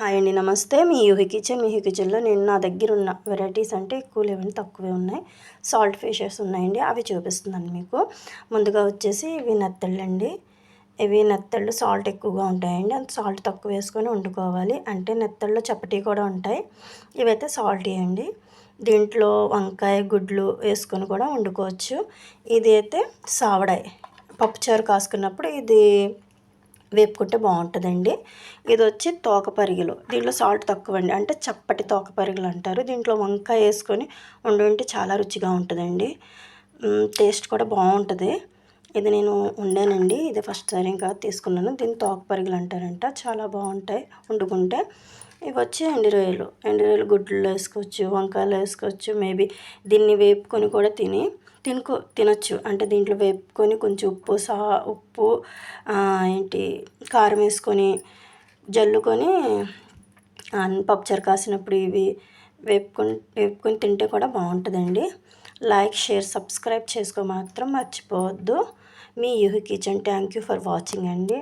Hi అండి నమస్తే. మీ యూహి కిచెన్ మీ యూహి కిచెన్లో నేను నా దగ్గర ఉన్న వెరైటీస్ అంటే ఎక్కువ లేవండి తక్కువే ఉన్నాయి. సాల్ట్ ఫిషెస్ ఉన్నాయండి అవి చూపిస్తున్నాను మీకు. ముందుగా వచ్చేసి ఇవి నెత్తళ్ళు అండి. ఇవి నెత్తళ్ళు సాల్ట్ ఎక్కువగా ఉంటాయండి. అంత సాల్ట్ తక్కువ వేసుకొని వండుకోవాలి. అంటే నెత్తళ్ళు చప్పటి కూడా ఉంటాయి. ఇవైతే సాల్ట్ అండి. దీంట్లో వంకాయ గుడ్లు వేసుకొని కూడా వండుకోవచ్చు. ఇది అయితే సావడాయి. పప్పుచారు కాసుకున్నప్పుడు ఇది వేపుకుంటే బాగుంటుందండి. ఇది వచ్చి తోక పరిగిలు. దీంట్లో సాల్ట్ తక్కువ అండి అంటే చప్పటి తోకపరిగలు అంటారు. దీంట్లో వంకాయ వేసుకొని వండుంటే చాలా రుచిగా ఉంటుందండి. టేస్ట్ కూడా బాగుంటుంది. ఇది నేను వండానండి. ఇది ఫస్ట్ సారి ఇంకా తీసుకున్నాను. దీన్ని తోకపరిగలు అంటారంట. చాలా బాగుంటాయి వండుకుంటే. ఇవి వచ్చి ఎండి రొయ్యలు గుడ్లు వేసుకోవచ్చు వంకాయలు వేసుకోవచ్చు. మేబీ దీన్ని వేపుకొని కూడా తిని తినుకో తినొచ్చు. అంటే దీంట్లో వేపుకొని కొంచెం ఉప్పు సా ఉప్పు ఏంటి కారం వేసుకొని జల్లుకొని పప్పుచారు కాసినప్పుడు ఇవి వేపుకొని వేపుకొని తింటే కూడా బాగుంటుందండి. లైక్ షేర్ సబ్స్క్రైబ్ చేసుకో మాత్రం మర్చిపోవద్దు. మీ యూహి kitchen thank you for watching అండి.